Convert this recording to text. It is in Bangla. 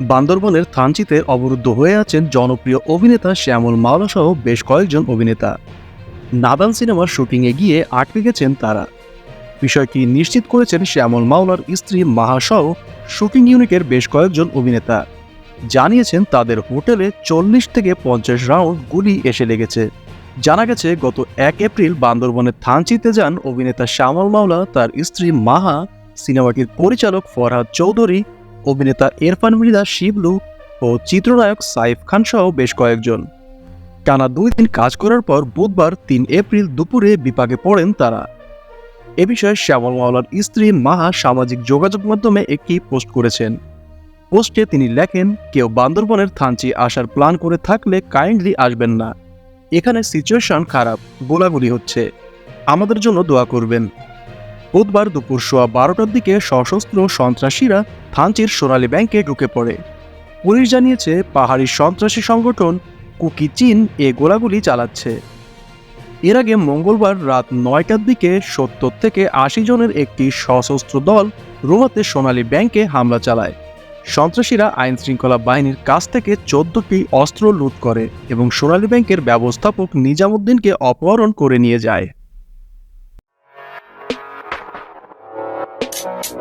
বান্দরবনের থানচিতে অবরুদ্ধ হয়ে আছেন জনপ্রিয় অভিনেতা শ্যামল মাওলা সহ বেশ কয়েকজন অভিনেতা। নাদান সিনেমার শুটিংয়ে গিয়ে আটকে গেছেন তারা। বিষয়টি নিশ্চিত করেছেন শ্যামল মাওলার স্ত্রী মাহা সহ শুটিং ইউনিটের বেশ কয়েকজন অভিনেতা। জানিয়েছেন তাদের হোটেলে চল্লিশ থেকে পঞ্চাশ রাউন্ড গুলি এসে লেগেছে। জানা গেছে, গত এক এপ্রিল বান্দরবনের থানচিতে যান অভিনেতা শ্যামল মাওলা, তার স্ত্রী মাহা, সিনেমাটির পরিচালক ফরহাদ চৌধুরী অভিনেতা এরফান মৃদা শিবলু ও চিত্রনায়ক সাইফ খান সহ বেশ কয়েকজন। টানা দুই দিন কাজ করার পর বুধবার তিন এপ্রিল দুপুরে বিপাকে পড়েন তারা। এ বিষয়ে শ্যামল মাওলার স্ত্রী মাহা সামাজিক যোগাযোগ মাধ্যমে একটি পোস্ট করেছেন। পোস্টে তিনি লেখেন, কেউ বান্দরবনের থানচি আসার প্ল্যান করে থাকলে কাইন্ডলি আসবেন না। এখানে সিচুয়েশন খারাপ, গোলাগুলি হচ্ছে। আমাদের জন্য দোয়া করবেন। বুধবার দুপুর সোয়া বারোটার দিকে সশস্ত্র সন্ত্রাসীরা থানচির সোনালী ব্যাংকে ঢুকে পড়ে। পুলিশ জানিয়েছে, পাহাড়ি সন্ত্রাসী সংগঠন কুকি চীন এ গোলাগুলি চালাচ্ছে। এর আগে মঙ্গলবার রাত নয়টার দিকে সত্তর থেকে আশি জনের একটি সশস্ত্র দল রোমাতে সোনালী ব্যাংকে হামলা চালায়। সন্ত্রাসীরা আইন শৃঙ্খলা বাহিনীর কাছ থেকে চোদ্দটি অস্ত্র লুট করে এবং সোনালী ব্যাংকের ব্যবস্থাপক নিজামুদ্দিনকে অপহরণ করে নিয়ে যায়। Thank